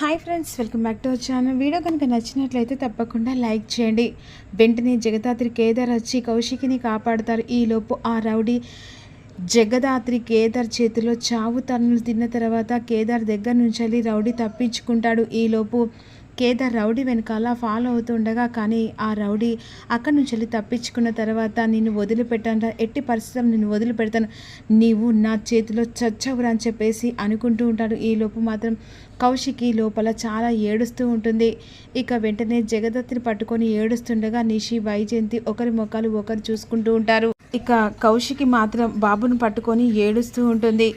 Hi friends welcome back to our channel video కనుక నచ్చినట్లయితే తప్పకుండా లైక్ చేయండి. వెంటనే జగదాత్రి కేదార్ వచ్చి కౌశికిని కాపాడుతారు. ఈలోపు ఆ రౌడీ జగదాత్రి కేదార్ చేతిలో చావు తన్నులు తిన్న తర్వాత కేదార్ దగ్గర నుంచి వెళ్ళి రౌడీ తప్పించుకుంటాడు. ఈలోపు కేదార్ రౌడీ వెనకాల ఫాలో అవుతుండగా కానీ ఆ రౌడీ అక్కడి నుంచి వెళ్ళి తప్పించుకున్న తర్వాత నిన్ను వదిలిపెట్టాను ఎట్టి పరిస్థితులు నిన్ను వదిలిపెడతాను నీవు నా చేతిలో చచ్చవురా అని చెప్పేసి అనుకుంటూ ఉంటాడు. ఈ లోపు మాత్రం కౌశికి లోపల చాలా ఏడుస్తూ ఉంటుంది. ఇక వెంటనే జగదత్తిని పట్టుకొని ఏడుస్తుండగా నిషి వైజయంతి ఒకరి ముఖాలు ఒకరు చూసుకుంటూ ఉంటారు. ఇక కౌశికి మాత్రం బాబును పట్టుకొని ఏడుస్తూ ఉంటుంది.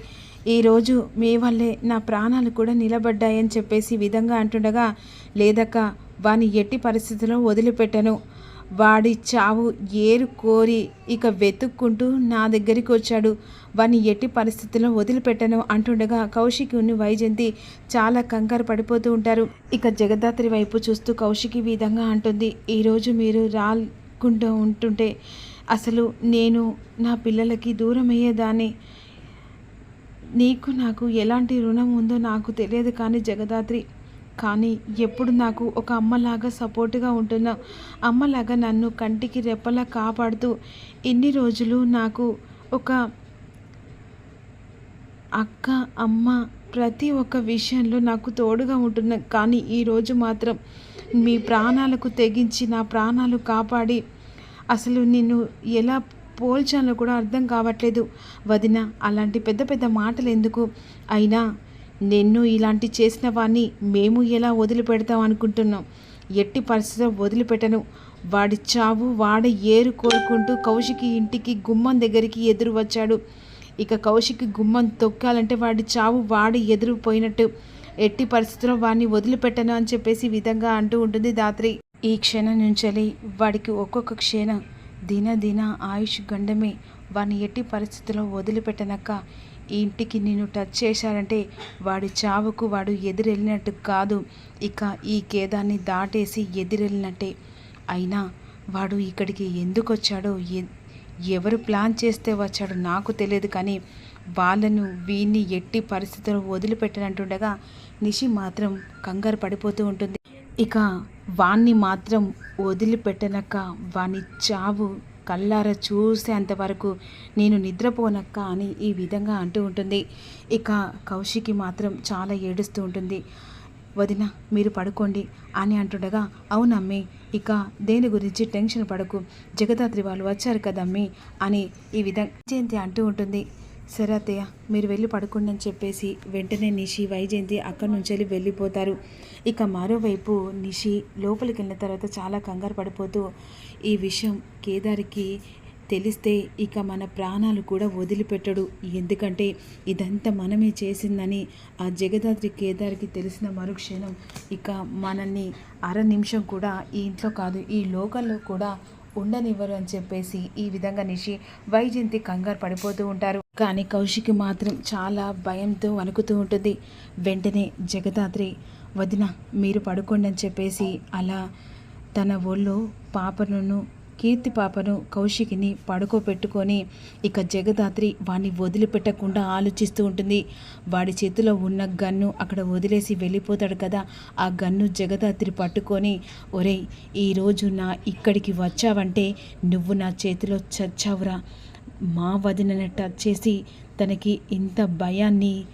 ఈరోజు మీ వల్లే నా ప్రాణాలు కూడా నిలబడ్డాయని చెప్పేసి విధంగా అంటుండగా లేదక్క వాని ఎట్టి పరిస్థితిలో వదిలిపెట్టను. వాడి చావు ఏరు కోరి ఇక వెతుక్కుంటూ నా దగ్గరికి వచ్చాడు. వాని ఎట్టి పరిస్థితిలో వదిలిపెట్టను అంటుండగా కౌశికి ఉన్న వైజయంతి చాలా కంగారు పడిపోతూ ఉంటారు. ఇక జగదాత్రి వైపు చూస్తూ కౌశికి విధంగా అంటుంది ఈరోజు మీరు రాకుండా ఉంటుంటే అసలు నేను నా పిల్లలకి దూరం అయ్యేదాన్ని నీకు నాకు ఎలాంటి రుణం ఉందో నాకు తెలియదు కానీ జగదాత్రి కానీ ఎప్పుడు నాకు ఒక అమ్మలాగా సపోర్ట్గా ఉంటున్నావు అమ్మలాగా నన్ను కంటికి రెప్పలా కాపాడుతూ ఇన్ని రోజులు నాకు ఒక అక్క అమ్మ ప్రతి ఒక్క విషయంలో నాకు తోడుగా ఉంటున్నా కానీ ఈరోజు మాత్రం మీ ప్రాణాలకు తెగించి నా ప్రాణాలు కాపాడి అసలు నిన్ను ఎలా పోల్చాలో కూడా అర్థం కావట్లేదు. వదిన అలాంటి పెద్ద పెద్ద మాటలు ఎందుకు? అయినా నిన్ను ఇలాంటి చేసిన వాడిని మేము ఎలా వదిలిపెడతాం అనుకుంటున్నాం? ఎట్టి పరిస్థితిలో వదిలిపెట్టను. వాడి చావు వాడ ఏరు కోరుకుంటూ కౌశికి ఇంటికి గుమ్మం దగ్గరికి ఎదురు వచ్చాడు. ఇక కౌశికి గుమ్మం తొక్కాలంటే వాడి చావు వాడి ఎదురు పోయినట్టు. ఎట్టి పరిస్థితిలో వాడిని వదిలిపెట్టను అని చెప్పేసి విధంగా అంటూ ఉంటుంది దాత్రి. ఈ క్షణం నుంచి వాడికి ఒక్కొక్క క్షణం దిన దిన ఆయుష్ గండమే. వాడిని ఎట్టి పరిస్థితిలో వదిలిపెట్టనక్క? ఈ ఇంటికి నేను టచ్ చేశారంటే వాడి చావుకు వాడు ఎదురెళ్ళినట్టు కాదు. ఇక ఈ కేదాన్ని దాటేసి ఎదురెళ్ళినట్టే. అయినా వాడు ఇక్కడికి ఎందుకు వచ్చాడో ఎ- ఎవరు ప్లాన్ చేస్తే వచ్చాడో నాకు తెలియదు కానీ వాళ్ళను వీన్ని ఎట్టి పరిస్థితుల్లో వదిలిపెట్టనంటుండగా నిషి మాత్రం కంగారు పడిపోతూ ఉంటుంది. ఇక వాణ్ణి మాత్రం వదిలిపెట్టనక్క వాని చావు కళ్ళార చూసేంతవరకు నేను నిద్రపోనక్క అని ఈ విధంగా అంటూ ఉంటుంది. ఇక కౌశికి మాత్రం చాలా ఏడుస్తూ ఉంటుంది. వదిన మీరు పడుకోండి అని అంటుండగా అవునమ్మి ఇక దేని గురించి టెన్షన్ పడకు. జగదాత్రి వాళ్ళు వచ్చారు కదమ్మి అని ఈ విధంగా జయంతి అంటూ ఉంటుంది. సరే అత్తయ్య మీరు వెళ్ళి పడుకోండి అని చెప్పేసి వెంటనే నిషి వైజయంతి అక్కడి నుంచి వెళ్ళి వెళ్ళిపోతారు. ఇక మరోవైపు నిషి లోపలికి వెళ్ళిన తర్వాత చాలా కంగారు పడిపోతూ ఈ విషయం కేదారికి తెలిస్తే ఇక మన ప్రాణాలు కూడా వదిలిపెట్టడు. ఎందుకంటే ఇదంతా మనమే చేసిందని ఆ జగదాత్రి కేదార్కి తెలిసిన మరుక్షణం ఇక మనల్ని అర నిమిషం కూడా ఈ ఇంట్లో కాదు ఈ లోకల్లో కూడా ఉండనివ్వరు అని చెప్పేసి ఈ విధంగా నిషి వైజయంతి కంగారు పడిపోతూ ఉంటారు. కానీ కౌశికి మాత్రం చాలా భయంతో వణుకుతూ ఉంటుంది. వెంటనే జగదాత్రి వదిన మీరు పడుకోండి అని చెప్పేసి అలా తన ఒళ్ళో పాపను కీర్తి పాపను కౌశికిని పడుకోబెట్టుకొని ఇక జగదాత్రి వాడిని వదిలిపెట్టకుండా ఆలోచిస్తూ ఉంటుంది. వాడి చేతిలో ఉన్న గన్ను అక్కడ వదిలేసి వెళ్ళిపోతాడు కదా. ఆ గన్ను జగదాత్రి పట్టుకొని ఒరేయ్ ఈరోజు నా ఇక్కడికి వచ్చావంటే నువ్వు నా చేతిలో చచ్చావురా. మా వదినని టచ్ చేసి తనకి ఇంత భయాన్ని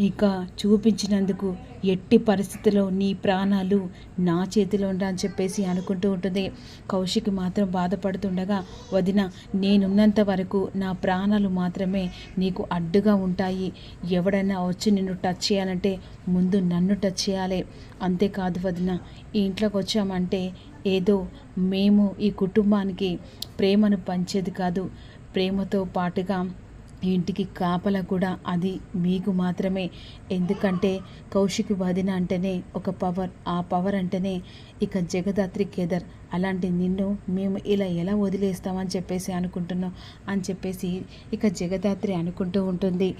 ఇక చూపించినందుకు ఎట్టి పరిస్థితిలో నీ ప్రాణాలు నా చేతిలో ఉండా అని చెప్పేసి అనుకుంటూ ఉంటుంది. కౌశిక్ మాత్రం బాధపడుతుండగా వదిన నేనున్నంత వరకు నా ప్రాణాలు మాత్రమే నీకు అడ్డుగా ఉంటాయి. ఎవడైనా వచ్చి నిన్ను టచ్ చేయాలంటే ముందు నన్ను టచ్ చేయాలి. అంతేకాదు వదిన ఈ ఇంట్లోకి వచ్చామంటే ఏదో మేము ఈ కుటుంబానికి ప్రేమను పంచేది కాదు. ప్రేమతో పాటుగా ఇంటికి కాపల కూడా అది మీకు మాత్రమే. ఎందుకంటే కౌశిక్ వదిన అంటేనే ఒక పవర్ ఆ పవర్ అంటేనే ఇక జగదాత్రి కేదర్. అలాంటి నిన్ను మేము ఇలా ఎలా వదిలేస్తామని చెప్పేసి అనుకుంటున్నాం అని చెప్పేసి ఇక జగదాత్రి అనుకుంటూ ఉంటుంది.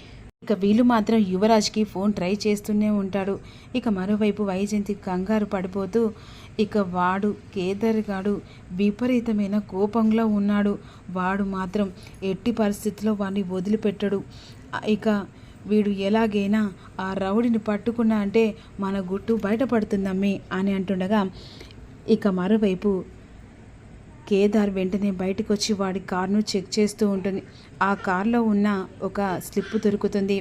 ఇక వీళ్ళు మాత్రం యువరాజ్కి ఫోన్ ట్రై చేస్తూనే ఉంటాడు. ఇక మరోవైపు వైజయంతి కంగారు పడిపోతూ ఇక వాడు కేదర్గాడు విపరీతమైన కోపంలో ఉన్నాడు. వాడు మాత్రం ఎట్టి పరిస్థితిలో వాడిని వదిలిపెట్టడు. ఇక వీడు ఎలాగైనా ఆ రౌడిని పట్టుకున్నా అంటే మన గుట్టు బయటపడుతుందమ్మి అని అంటుండగా ఇక మరోవైపు కేదార్ వెంటనే బయటకు వచ్చి వాడి కార్ను చెక్ చేస్తూ ఉంటుంది. ఆ కార్లో ఉన్న ఒక స్లిప్ దొరుకుతుంది.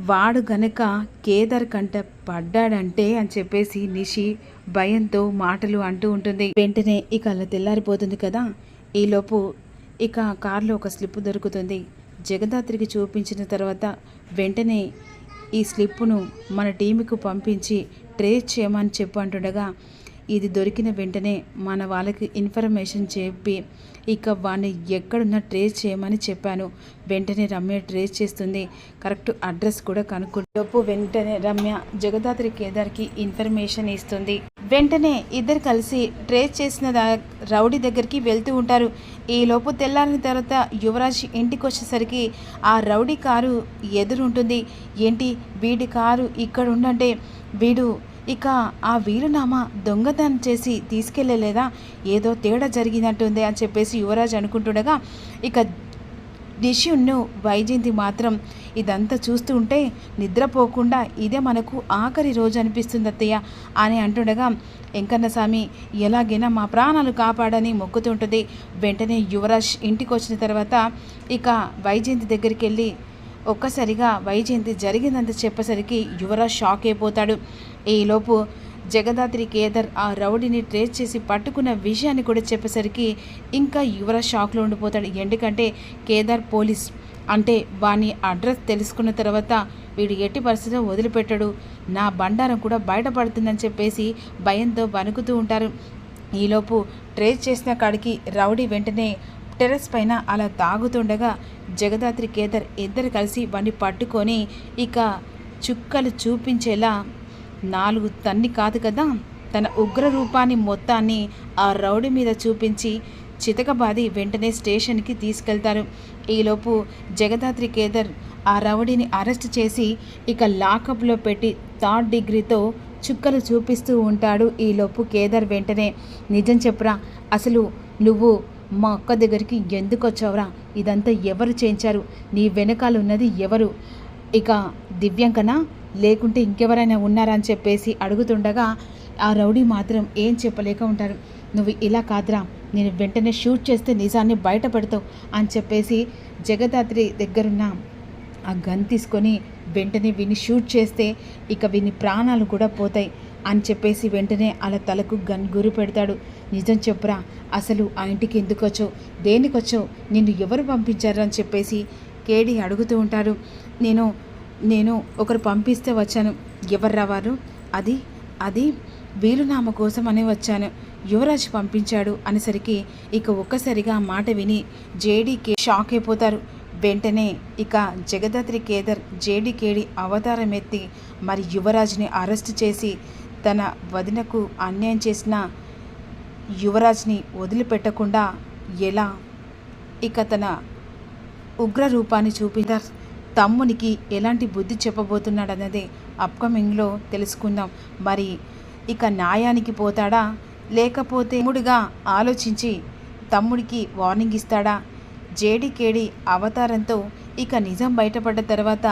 వాడు గనక కేదార్ కంట పడ్డాడంటే అని చెప్పేసి నిషి భయంతో మాటలు అంటూ ఉంటుంది. వెంటనే ఇక అలా తెల్లారిపోతుంది కదా? ఈలోపు ఇక కార్లో ఒక స్లిప్ దొరుకుతుంది. జగదాత్రికి చూపించిన తర్వాత వెంటనే ఈ స్లిప్పును మన టీంకు పంపించి ట్రేస్ చేయమని చెప్పు అంటుండగా ఇది దొరికిన వెంటనే మన వాళ్ళకి ఇన్ఫర్మేషన్ చెప్పి ఇక వాడిని ఎక్కడున్నా ట్రేస్ చేయమని చెప్పాను. వెంటనే రమ్య ట్రేస్ చేస్తుంది. కరెక్ట్ అడ్రస్ కూడా కనుక్కుంటూ వెంటనే రమ్య జగదాత్రి కేదార్కి ఇన్ఫర్మేషన్ ఇస్తుంది. వెంటనే ఇద్దరు కలిసి ట్రేస్ చేసిన దా- రౌడీ దగ్గరికి వెళ్తూ ఉంటారు. ఈ లోపు తెల్లారిన తర్వాత యువరాజ్ ఇంటికి వచ్చేసరికి ఆ రౌడీ కారు ఎదురుంటుంది. ఏంటి? వీడి కారు ఇక్కడ ఉండంటే వీడు ఇక ఆ వీరునామా దొంగతనం చేసి తీసుకెళ్ళలేదా ఏదో తేడా జరిగినట్టుంది అని చెప్పేసి యువరాజ్ అనుకుంటుండగా ఇక నిష్యున్ను వైజయంతి మాత్రం ఇదంతా చూస్తూ ఉంటే నిద్రపోకుండా ఇదే మనకు ఆఖరి రోజు అనిపిస్తుంది అత్తయ్య అని అంటుండగా వెంకన్న స్వామి ఎలాగైనా మా ప్రాణాలు కాపాడని మొక్కుతుంటుంది వెంటనే యువరాజ్ ఇంటికి వచ్చిన తర్వాత ఇక వైజయంతి దగ్గరికి వెళ్ళి ఒక్కసారిగా వైజయంతి జరిగిందంత చెప్పేసరికి యువరాజ్ షాక్ అయిపోతాడు. ఈలోపు జగదాత్రి కేదర్ ఆ రౌడీని ట్రేస్ చేసి పట్టుకున్న విషయాన్ని కూడా చెప్పేసరికి ఇంకా యువరాజ్ షాక్లో ఉండిపోతాడు. ఎందుకంటే కేదార్ పోలీస్ అంటే వాని అడ్రస్ తెలుసుకున్న తర్వాత వీడు ఎట్టి పరిస్థితిలో వదిలిపెట్టాడు. నా బండారం కూడా బయటపడుతుందని చెప్పేసి భయంతో వణుకుతూ ఉంటారు. ఈలోపు ట్రేస్ చేసిన కాడికి రౌడీ వెంటనే టెర్రస్ పైన అలా తాగుతుండగా జగదాత్రి కేదర్ ఇద్దరు కలిసి వాడిని పట్టుకొని ఇక చుక్కలు చూపించేలా నాలుగు తన్ని కాదు కదా? తన ఉగ్ర రూపాన్ని మొత్తాన్ని ఆ రౌడీ మీద చూపించి చితకబాది వెంటనే స్టేషన్కి తీసుకెళ్తారు. ఈలోపు జగదాత్రి కేదర్ ఆ రౌడీని అరెస్ట్ చేసి ఇక లాకప్లో పెట్టి థర్డ్ డిగ్రీతో చుక్కలు చూపిస్తూ ఉంటాడు ఈలోపు కేదర్ వెంటనే. నిజం చెప్పురా అసలు నువ్వు మా అక్క దగ్గరికి ఎందుకు వచ్చావురా? ఇదంతా ఎవరు చేయించారు? నీ వెనకాల ఉన్నది ఎవరు? ఇక దివ్యాంకనా? లేకుంటే ఇంకెవరైనా ఉన్నారా అని చెప్పేసి అడుగుతుండగా ఆ రౌడీ మాత్రం ఏం చెప్పలేక ఉంటారు. నువ్వు ఇలా కాదురా నేను వెంటనే షూట్ చేస్తే నిజాన్ని బయట పెడతావు అని చెప్పేసి జగదాత్రి దగ్గరున్న ఆ గన్ తీసుకొని వెంటనే విని షూట్ చేస్తే ఇక విని ప్రాణాలు కూడా పోతాయి అని చెప్పేసి వెంటనే అలా తలకు గన్ గురి పెడతాడు. నిజం చెప్పురా అసలు ఆ ఇంటికి ఎందుకు వచ్చావు? దేనికి వచ్చావు నిన్ను ఎవరు పంపించారు? అని చెప్పేసి కేడి అడుగుతూ ఉంటారు. నేను నేను ఒకరు పంపిస్తే వచ్చాను. ఎవరు రావారు? అది అది వీలునామ కోసం అని వచ్చాను. యువరాజ్ పంపించాడు అనేసరికి ఇక ఒక్కసారిగా ఆ మాట విని జేడీకే షాక్ అయిపోతారు వెంటనే ఇక జగదాత్రి కేదర్ జేడీకేడి అవతారం ఎత్తి మరి యువరాజ్ని అరెస్ట్ చేసి తన వదినకు అన్యాయం చేసిన యువరాజ్ని వదిలిపెట్టకుండా ఎలా ఇక తన ఉగ్ర రూపాన్ని చూపించారు తమ్మునికి ఎలాంటి బుద్ధి చెప్పబోతున్నాడన్నదే అప్కమింగ్లో తెలుసుకుందాం. మరి ఇక న్యాయానికి పోతాడా? లేకపోతే తమ్ముడిగా ఆలోచించి తమ్ముడికి వార్నింగ్ ఇస్తాడా? జేడికేడి అవతారంతో ఇక నిజం బయటపడ్డ తర్వాత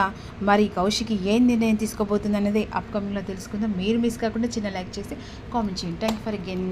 మరి కౌశికి ఏం నిర్ణయం తీసుకోబోతుంది అనేది అప్కమింగ్లో తెలుసుకుందాం. మీరు మిస్ కాకుండా చిన్న లైక్ చేసి కామెంట్ చేయండి. Thank for again.